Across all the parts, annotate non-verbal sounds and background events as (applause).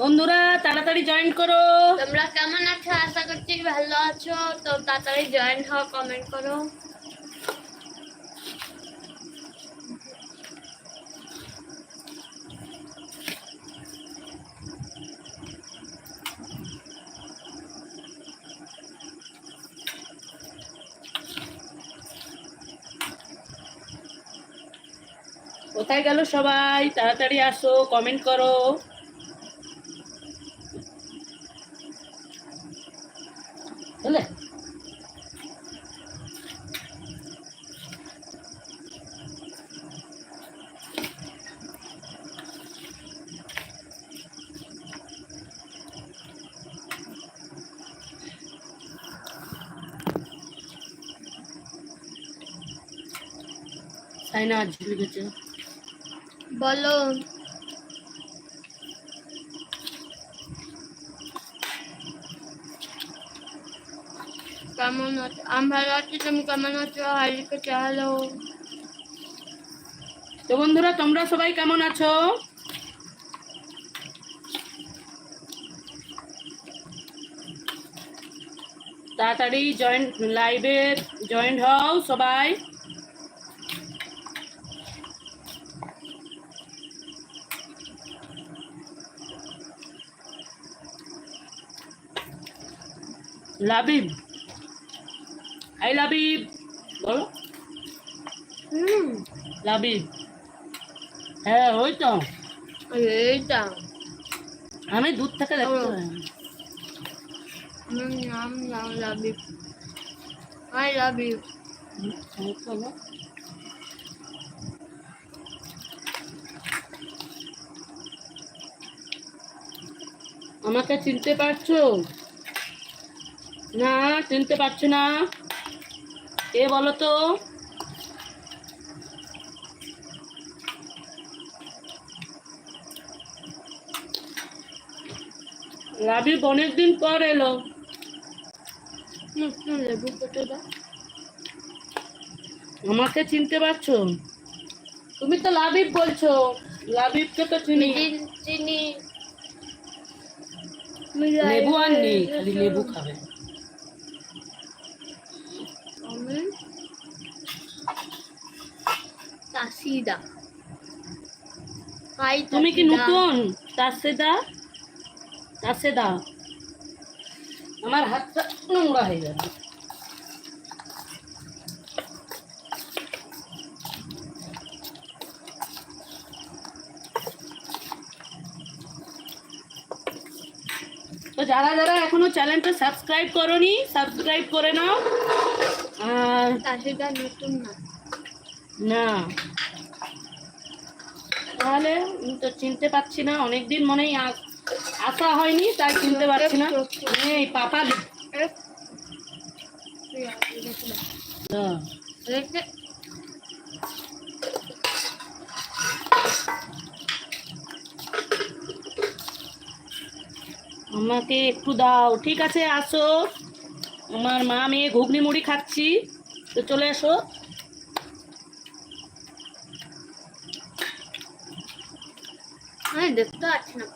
বন্ধুরা তাড়াতাড়ি জয়েন করো। তোমরা কেমন আছো? আশা করছি ভালো আছো। তো তাড়াতাড়ি জয়েন হও কমেন্ট করো। কোথায় গেল সবাই? তাড়াতাড়ি আসো কমেন্ট করো। সাইনা আজ লিখেছে বলো। কেমন আছো? আমি ভালো আছি তুমি কেমন আছো? হারিকে হ্যালো তো বন্ধুরা তোমরা সবাই কেমন আছো? তাড়াতাড়ি জয়েন্ট লাইভে জয়েন্ট হও সবাই। লাবিব। আই লাবিব বলো। হুম। লাবিব। হ্যাঁ ওই তো। এইটা আমি দূর থেকে দেখতে নাম নাম আই। আমাকে চিনতে পারছ? না চিনতে পারছ না। কে বলো তো? লাবিব অনেকদিন পর এলো। লেবু কেটে দাও আমাকে চিনতে পারছ? তুমি তো লাবিব বলছো। লাবিবকে তো চিনি। চিনি চিনি। লেবু আর নেই খালি লেবু খাবে আমি তাসিদা। হাই তুমি কি নতুন? তাসেদা? তাসেদা। আমার হাতটা নোংরা হয়ে যাবে। তো যারা যারা এখনও চ্যানেলটা সাবস্ক্রাইব করনি সাবস্ক্রাইব করে নাও। আর নতুন না। না। তাহলে তো চিনতে পারছি না, অনেকদিন মনেই আসা হয়নি, তাই চিনতে পারছি না। এই পাপা আমাকে একটু দাও, ঠিক আছে, আসো। আমার মা মেয়ে ঘুগনি মুড়ি খাচ্ছি। তো চলে আসো। আমি দেখতে পাচ্ছি না।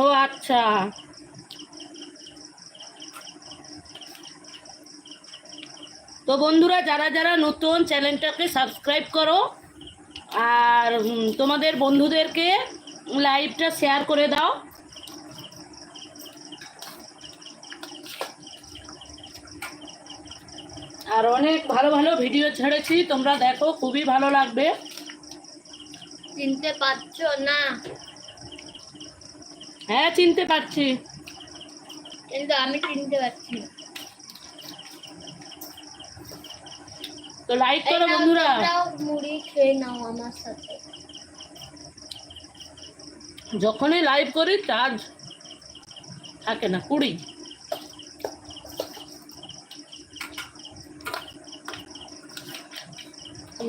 ও আচ্ছা তো বন্ধুরা, যারা যারা নতুন চ্যানেলটাকে সাবস্ক্রাইব করো, আর তোমাদের বন্ধুদেরকে লাইভটা শেয়ার করে দাও আর অনেক ভালো ভালো ভিডিও ছেড়েছি। তোমরা দেখো খুবই ভালো লাগবে। চিনতে পারছ না? হ্যাঁ চিনতে পারছি। কিন্তু আমি চিনতে পারছি তো লাইক করো বন্ধুরা। মুড়ি খেয়ে নাও আমার সাথে। যখনই লাইভ করি চার্জ থাকে না কুড়ি।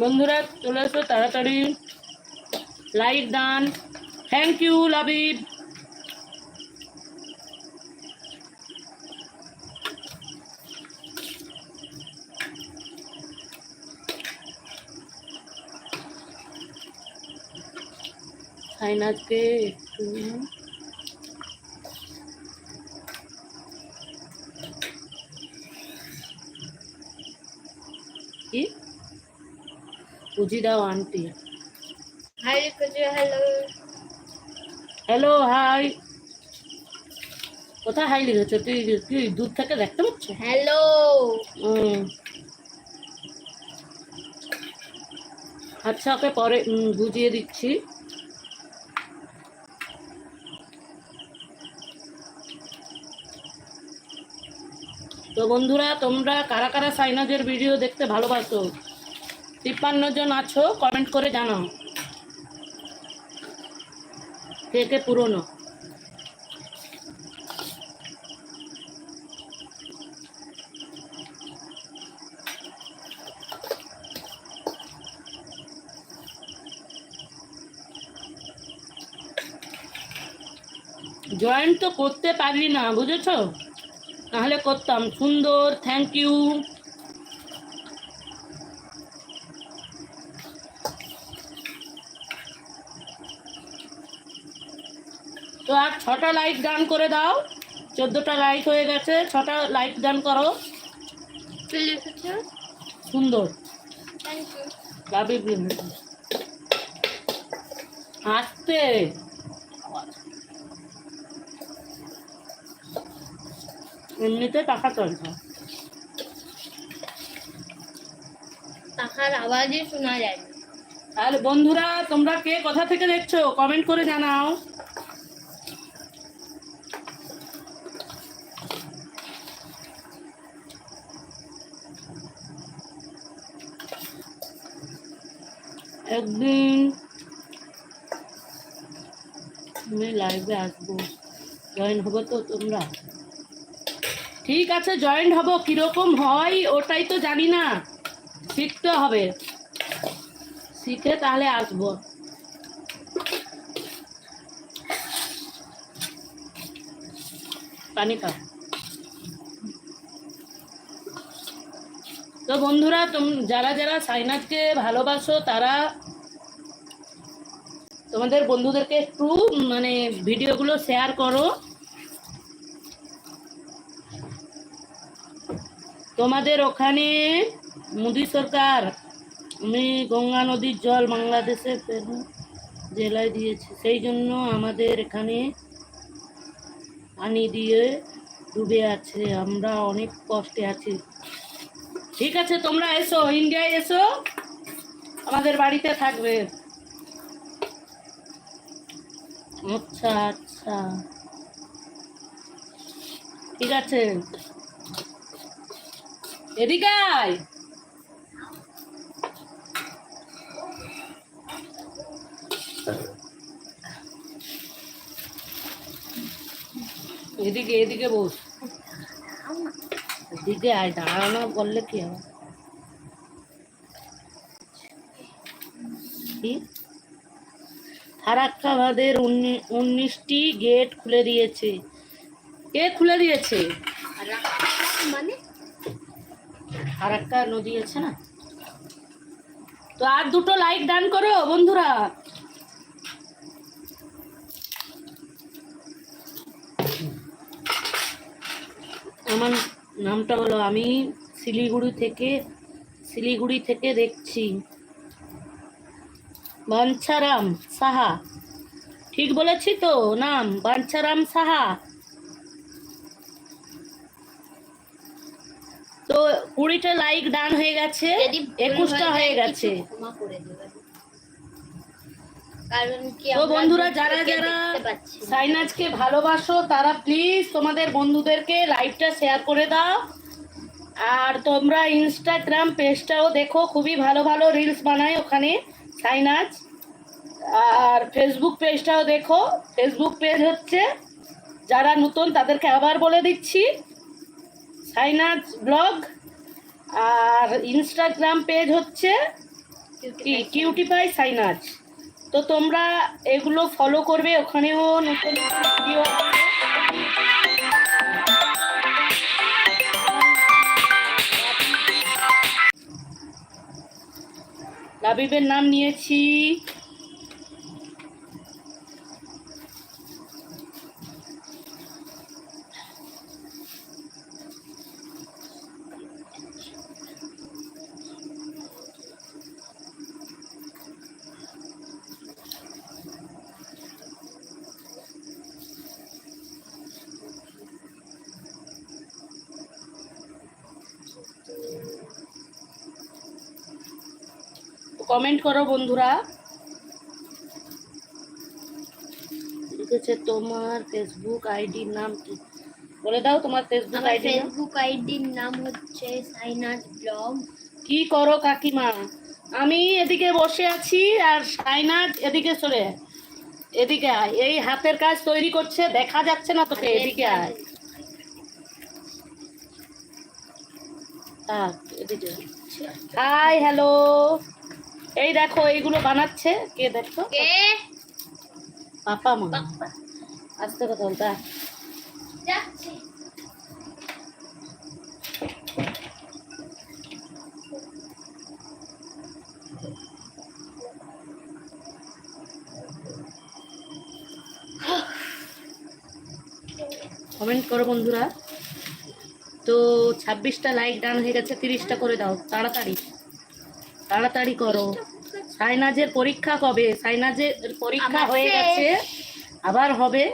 बंधुरा चले ताड़ी लाइक दान थैंक यू लबीब आज के দাও আন্টি। হাই লিখেছে হ্যালো হ্যালো হাই কোথায় হাই লিখেছো? তুই কি দূর থেকে দেখতে পাচ্ছ? হ্যালো আচ্ছা ওকে পরে বুঝিয়ে দিচ্ছি। তো বন্ধুরা তোমরা কারা কারা সাইনাজের ভিডিও দেখতে ভালোবাসো? তিপ্পান্ন জন আছো কমেন্ট করে জানাও। কে কে পুরনো? জয়েন তো করতে পারলি না, বুঝেছ? তাহলে করতাম। সুন্দর থ্যাংক ইউ তো আর ছটা লাইক ডান করে দাও। চোদ্দোটা লাইক হয়ে গেছে ছটা লাইক ডান করো। সুন্দর। আসতে। এমনিতে টাকা চলছে টাকার আওয়াজই শোনা যায় তাহলে বন্ধুরা তোমরা কে কোথা থেকে দেখছ? কমেন্ট করে জানাও। একদিন আমি লাইভে আসব। জয়েন হব তো তোমরা? ঠিক আছে জয়েন হব। কীরকম হয়, ওটাই তো জানি না। শিখতে হবে। শিখে তাহলে আসব। পানি তো বন্ধুরা, তোম যারা যারা সাইনাথকে ভালোবাসো, তারা তোমাদের বন্ধুদেরকে একটু মানে ভিডিওগুলো শেয়ার করো। তোমাদের ওখানে মোদী সরকার, আমি গঙ্গা নদীর জল বাংলাদেশের পেরু জেলায় দিয়েছি, সেই জন্য আমাদের এখানে পানি দিয়ে ডুবে আছে, আমরা অনেক কষ্টে আছি। ঠিক আছে, তোমরা এসো, ইন্ডিয়ায় এসো, আমাদের বাড়িতে থাকবে। আচ্ছা আচ্ছা। ঠিক আছে। এদিকে আয়। এদিকে এদিকে বস। এদিকে আয়, দাঁড়ানো বললে কি হবে? কি? ফারাক্কাবাদের উনিশটি গেট খুলে দিয়েছে। কে খুলে দিয়েছে? মানে? ফারাক্কা নদী আছে না? তো আর দুটো লাইক ডান করো বন্ধুরা। আমার নামটা হলো আমি শিলিগুড়ি থেকে শিলিগুড়ি থেকে দেখছি। বাঞ্ছারাম সাহা। ঠিক বলেছি তো? নাম বাঞ্ছারাম সাহা। তো কুড়িটা লাইক ডান হয়ে গেছে একুশটা হয়ে গেছে। তো বন্ধুরা যারা যারা। সাইনাজকে ভালোবাসো তারা প্লিজ তোমাদের বন্ধুদেরকে লাইভটা শেয়ার করে দাও। আর তোমরা ইনস্টাগ্রাম পেজটাও দেখো খুবই ভালো ভালো রিলস বানায় ওখানে। সাইনাজ আর ফেসবুক পেজটাও দেখো। ফেসবুক পেজ হচ্ছে, যারা নতুন তাদেরকে আবার বলে দিচ্ছি সাইনাজ ব্লগ। আর ইনস্টাগ্রাম পেজ হচ্ছে কি? কিউটিফাই সাইনাজ তো তোমরা এগুলো ফলো করবে, ওখানেও নতুন ভিডিও লাবিবের নাম নিয়েছি। কমেন্ট করো বন্ধুরা। লিখেছে তোমার ফেসবুক আইডির নাম কি? বলে দাও তোমার ফেসবুক আইডি ফেসবুক আইডির নাম। হচ্ছে সাইনাজ ব্লগ। কি করো কাকিমা? আমি এদিকে বসে আছি আর সাইনাজ এদিকে সরে এদিকে আয়। এই হাতের কাজ তৈরি করছে দেখা যাচ্ছে না তোকে এদিকে আয়। থাক, এদিকে হাই হ্যালো এই দেখো এইগুলো বানাচ্ছে। কে দেখো কে? পাপা মা। আস্তে কথা বলতা যাচ্ছে। কমেন্ট করো বন্ধুরা। তো ছাব্বিশটা লাইক ডান হয়ে গেছে তিরিশটা করে দাও। তাড়াতাড়ি। তাড়াতাড়ি করো। সাইনাজের পরীক্ষা কবে? সাইনাজের পরীক্ষা হয়ে গেছে। আবার হবে।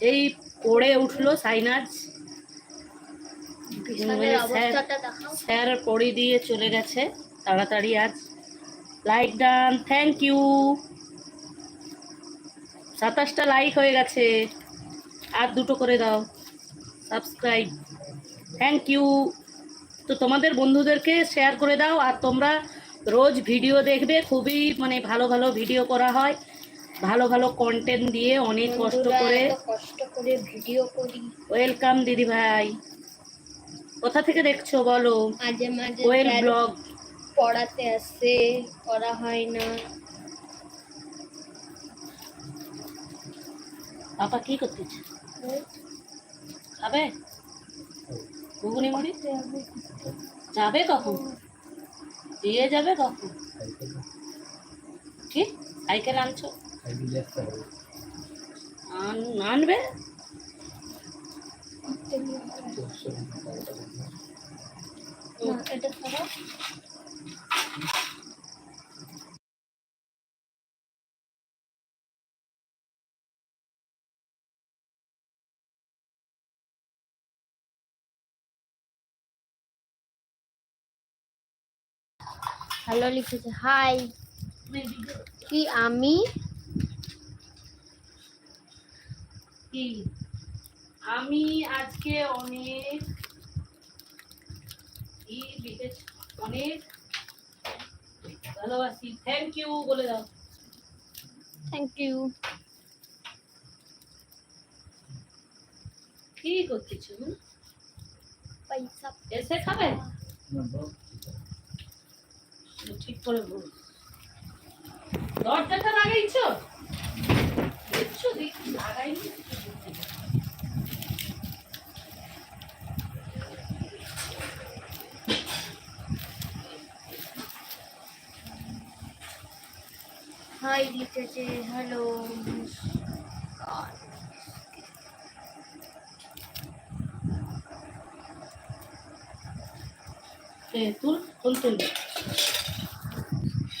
এই পড়ে উঠল সাইনাজ। স্যার- স্যার পড়ে দিয়ে চলে গেছে। তাড়াতাড়ি আজ। Like done. Thank you. সাতাশটা লাইক হয়ে গেছে। আর দুটো করে দাও। সাবস্ক্রাইব। থ্যাংক ইউ তো তোমাদের বন্ধুদেরকে শেয়ার করে দাও আর তোমরা রোজ ভিডিও দেখবে খুবই মানে ভালো ভালো ভিডিও করা হয়। ভালো ভালো কন্টেন্ট দিয়ে অনেক কষ্ট করে কষ্ট করে ভিডিও করি। ওয়েলকাম দিদি ভাই। কোথা থেকে দেখছ বলো? মাঝে মাঝে স্যার ব্লগ পড়াতে আসে করা হয় না। পাপা কি করতেছে? খাবে? ঘুগনি মুড়ি? যাবে কখন? দিয়ে যাবে কখন? কি? সাইকেল আনছো আন- আনবে? এটা হ্যালো লিখেছে। হাই। কি আমি? কি? আমি আজকে অনেক অনেক ভালোবাসি। থ্যাংক ইউ বলে দাও। থ্যাংক ইউ কি করতেছ পয়সা। এসে খাবে? ঠিক করে বল দরজাটা লাগাইছো? দেখছ দেখি লাগাইনি হাই লিখেছে হ্যালো তুল তুল তুল ওরা মরে গেল। এদিকে রাখ এদিকে রাখ মরে গেল।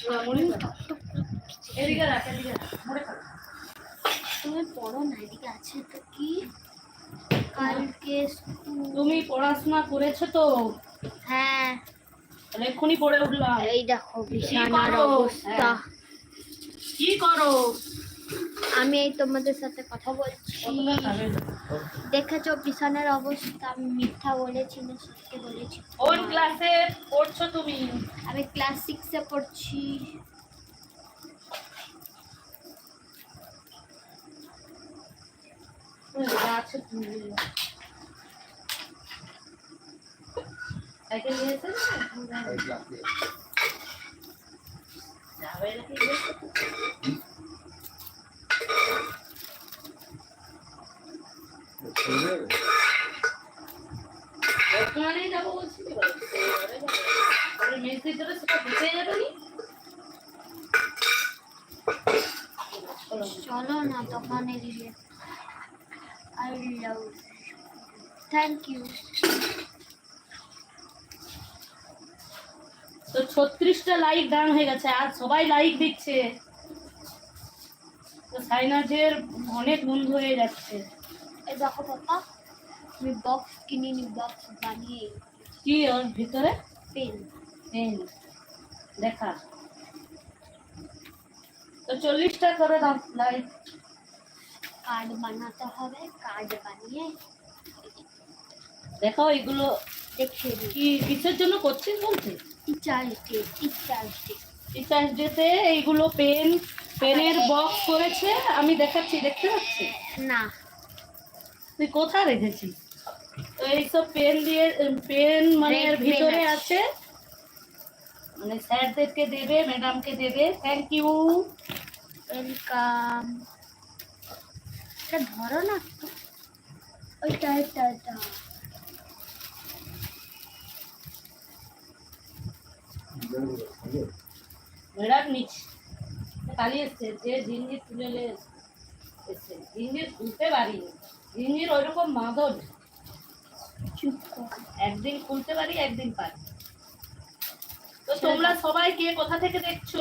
তুমি পড়ো না এদিকে আছে তো কি কালকে তুমি পড়াশোনা করেছ তো? হ্যাঁ। এক্ষুনি পড়ে উঠলাম। এই দেখো বিছানার অবস্থা। কি করো? আমি এই তোমাদের সাথে কথা বলছি? দেখেছ বিছানার অবস্থা আমি মিথ্যা বলেছি না সত্যি বলেছি। কোন ক্লাসে পড়ছো তুমি? আমি ক্লাস সিক্সে পড়ছি? যাবে চলো না দোকানে গিয়ে আই লাভ থ্যাংক ইউ তো ছত্রিশটা লাইক ডান হয়ে গেছে, আর সবাই লাইক দিচ্ছে। সাইনাজের অনেক বন্ধু হয়ে যাচ্ছে। এই দেখো পাপা আমি বক্স কিনিনি বক্স বানিয়ে কি ওর ভিতরে? পেন। পেন। দেখা। তো চল্লিশটা করে দাও লাইট কার্ড বানাতে হবে কার্ড বানিয়ে দেখো এগুলো দিই। কি কিসের জন্য করছিস বলছে teachers day teachers day teachers ডেতে এইগুলো পেন পেনের বক্স করেছে আমি দেখাচ্ছি দেখতে পাচ্ছি? না। তুই কোথায় রেখেছিস? তো এইসব পেন দিয়ে পেন মানে এর ভিতরে আছে। মানে স্যারদেরকে দেবে ম্যাডামকে দেবে। থ্যাংক ইউ ওয়েলকাম এটা ধরো না ওইটা এটা এটা ম্যাডাম নিচ। এসছে যে তুলে এসছে। তুলতে পারিনি মাদন একদিন খুলতে পারি একদিন পারি। তো তোমরা সবাই কে কোথা থেকে দেখছ?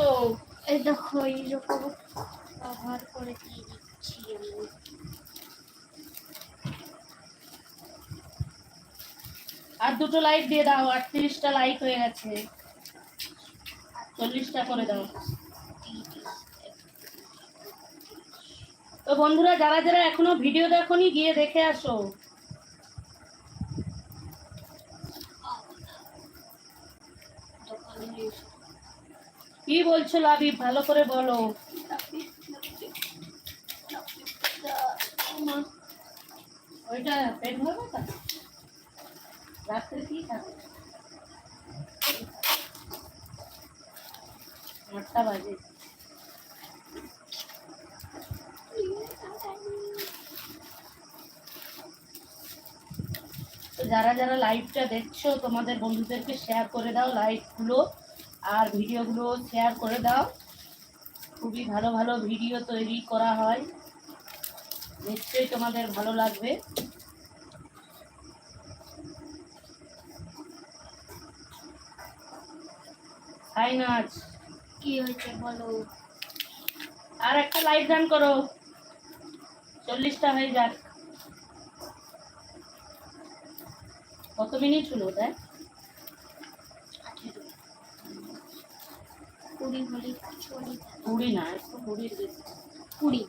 এই দেখো এইরকম করে দিয়ে দিচ্ছি আমি। আর দুটো লাইট দিয়ে দাও আটত্রিশটা লাইট হয়ে গেছে। চল্লিশটা করে দাও। তো বন্ধুরা, যারা যারা এখনও ভিডিও দেখোনি, গিয়ে দেখে আসো। কি বলছো লাবি ভালো করে বলো। ওইটা পেট রাত্রে কি খাবে? আটটা বাজে। যারা যারা লাইভটা দেখছ তোমাদের বন্ধুদেরকে শেয়ার করে দাও লাইভগুলো আর ভিডিওগুলো শেয়ার করে দাও। খুবই ভালো ভালো ভিডিও তৈরি করা হয়। নিশ্চয়ই তোমাদের ভালো লাগবে। কি হয়েছে বলো? আর একটা লাইভ গান করো। চল্লিশটা হয়ে যাক। কত মিনিট হলো দেখ কুড়ি হলে কুড়ি। না একটু কুড়ির বেশি। কুড়ি।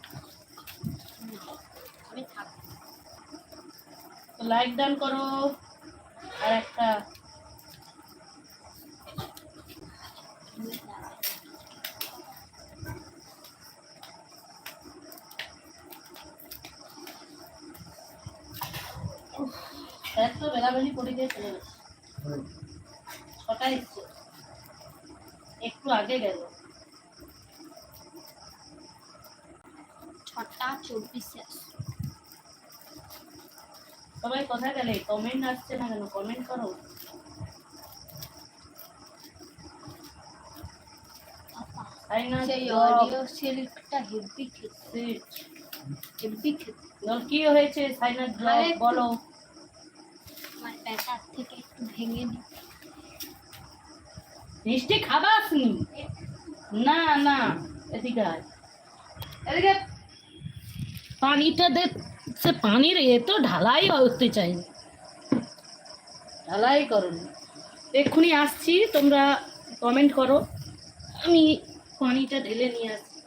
তো লাইক ডান করো। আর একটা এক তো বেলাবেলি করে দিয়ে চলে গেছে। ছটা এসছে। একটু আগে গেল। ছটা চব্বিশে সবাই কোথায় গেলে? কমেন্ট আসছে না কেন? কমেন্ট করো। তাই না? সেই অডিও সিল্কটা হেভি খেতে। হেভি খেতে। কি হয়েছে? সাইনার জল বলো। আমার প্যাটার থেকে একটু ভেঙে দিই মিষ্টি খাবাস নি? না না, এদিকে আয়। এদিকে পানিটা দে, সে পানির এ তো ঢালাই হতে চাই। ঢালাই করো না। এক্ষুনি আসছি, তোমরা কমেন্ট করো। আমি পানিটা ঢেলে নিয়ে আসছি।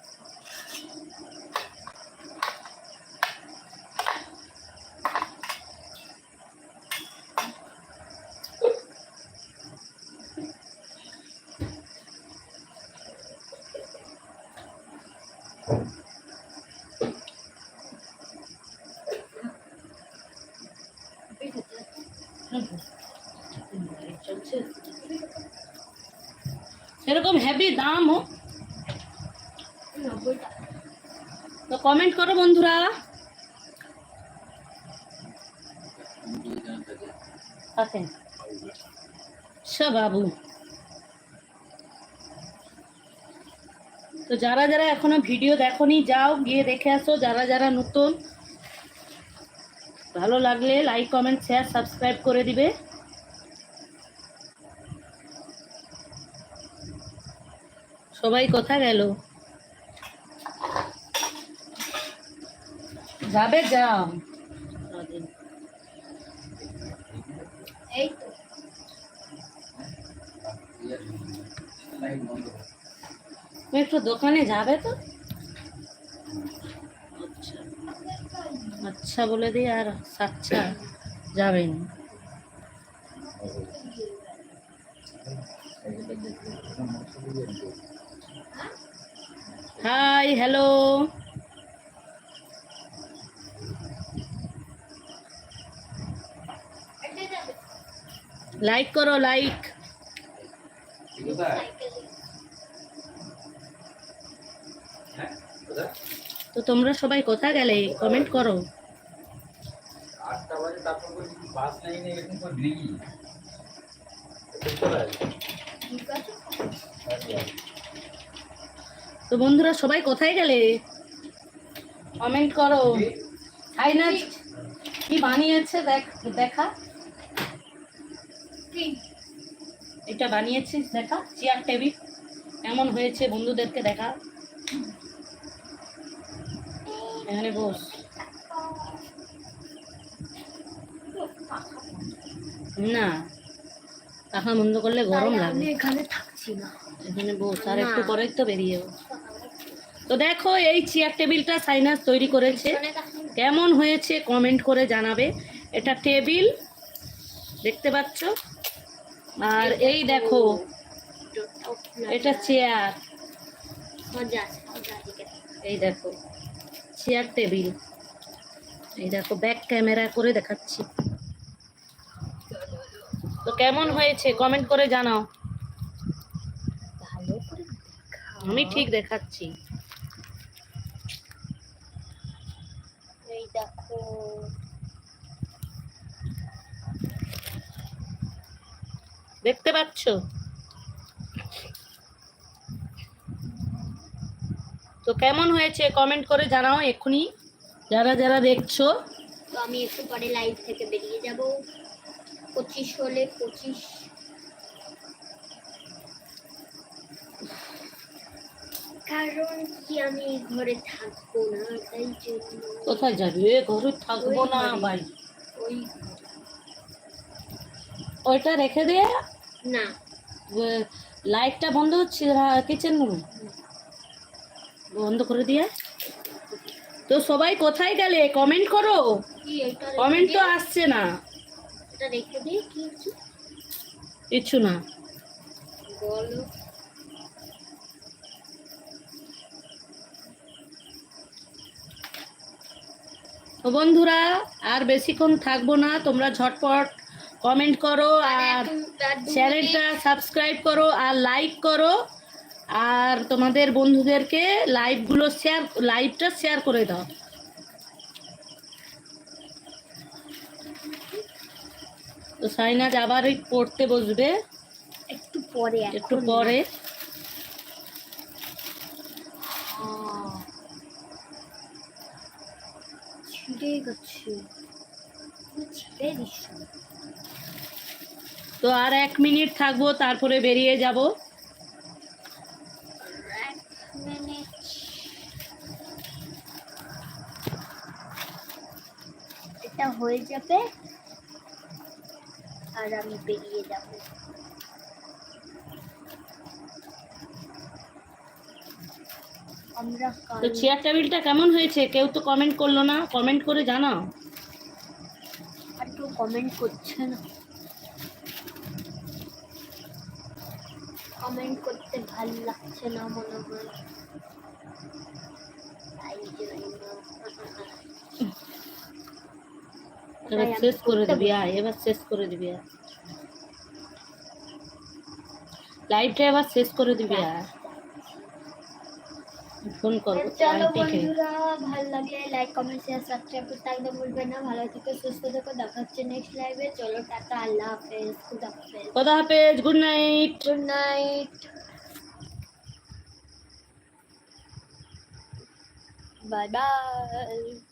চলছে সেরকম হেভি দাম হোক। তো কমেন্ট করো বন্ধুরা। আছেন আচ্ছা বাবু। তো যারা যারা এখনও ভিডিও দেখোনি, যাও, গিয়ে দেখে আসো। যারা যারা নতুন ভালো লাগলে লাইক কমেন্ট শেয়ার সাবস্ক্রাইব করে দিবে। সবাই কোথায় গেল? যাবে তুমি একটু দোকানে যাবে তো আচ্ছা আচ্ছা বলে দিই, আর আচ্ছা যাবেন হাই, হ্যালো। লাইক করো, লাইক। তো তোমরা সবাই কোথায় গেলে? কমেন্ট করো আটটা বাজে তারপর বলছি বাস না এরকম করে ভিড়ি তো বন্ধুরা সবাই কোথায় গেলে? কমেন্ট করো। না কি বানিয়েছে? দেখ দেখা। এটা বানিয়েছিস দেখা। চেয়ার টেবিল এমন হয়েছে বন্ধুদেরকে দেখা? এখানে বস। না। টাকা বন্ধ করলে গরম আমি লাগে এখানে থাকছি না। এখানে বস আর একটু পরেই তো বেরিয়ে যাব। তো দেখো এই চেয়ার টেবিলটা সাইনাস তৈরি করেছে। কেমন হয়েছে কমেন্ট করে জানাবে। এটা টেবিল দেখতে পাচ্ছ? আর এই দেখো এটা চেয়ার এই দেখো চেয়ার টেবিল এই দেখো ব্যাক ক্যামেরা করে দেখাচ্ছি। কেমন হয়েছে? কমেন্ট করে জানাও। আমি ঠিক দেখাচ্ছি। দেখো। দেখতে পাচ্ছ? তো কেমন হয়েছে কমেন্ট করে জানাও এক্ষুনি। যারা যারা দেখছ। তো আমি একটু পরে লাইভ থেকে বেরিয়ে যাব। পঁচিশ হলে পঁচিশ। কারণ কি আমি ঘরে থাকব না তাই জন্য কোথায় যাবি? এ ঘরে থাকব না ভাই। ওই ওইটা রেখে দিয়ে না। লাইটটা বন্ধ হচ্ছে কিচেন রুম বন্ধ করে দিয়ে। তো সবাই কোথায় গেলে? কমেন্ট করো। কমেন্ট তো আসছে না। এটা রেখে দিই কি কিছু? না। বলো। তো বন্ধুরা আর বেশিক্ষণ থাকব না তোমরা ঝটপট কমেন্ট করো আর চ্যানেলটা সাবস্ক্রাইব করো আর লাইক করো। আর তোমাদের বন্ধুদেরকে লাইভগুলো শেয়ার লাইভটা শেয়ার করে দাও। তো সাইনাজ আবার ওই পড়তে বসবে। একটু পরে একটু পরে। ছিঁড়ে গেছে। তো আর এক মিনিট থাকব তারপরে বেরিয়ে যাব। এটা হয়ে যাবে। আর আমি বেরিয়ে যাব। আমরা তো চেয়ার টেবিলটা কেমন হয়েছে? কেউ তো কমেন্ট করল না। কমেন্ট করে জানাও। আর কেউ কমেন্ট করছে না। কমেন্ট করতে ভালো লাগছে না মনে হয়। (laughs) এবার তাই আমি শেষ করে করতে দিবি আয় এবার শেষ করে দিবি আর লাইভটা এবার শেষ করে দিবি আর ফোন করব চলো আন্টিকে বন্ধুরা ভালো লাগলে লাইক কমেন্ট শেয়ার সাবস্ক্রাইব করতে একদম ভুলবেন না ভালো থেকে সুস্থ থেকো দেখা হচ্ছে নেক্সট লাইভে চলো টাটা আল্লাহ হাফেজ খুদা হাফেজ খোদা হাফেজ good night good night bye bye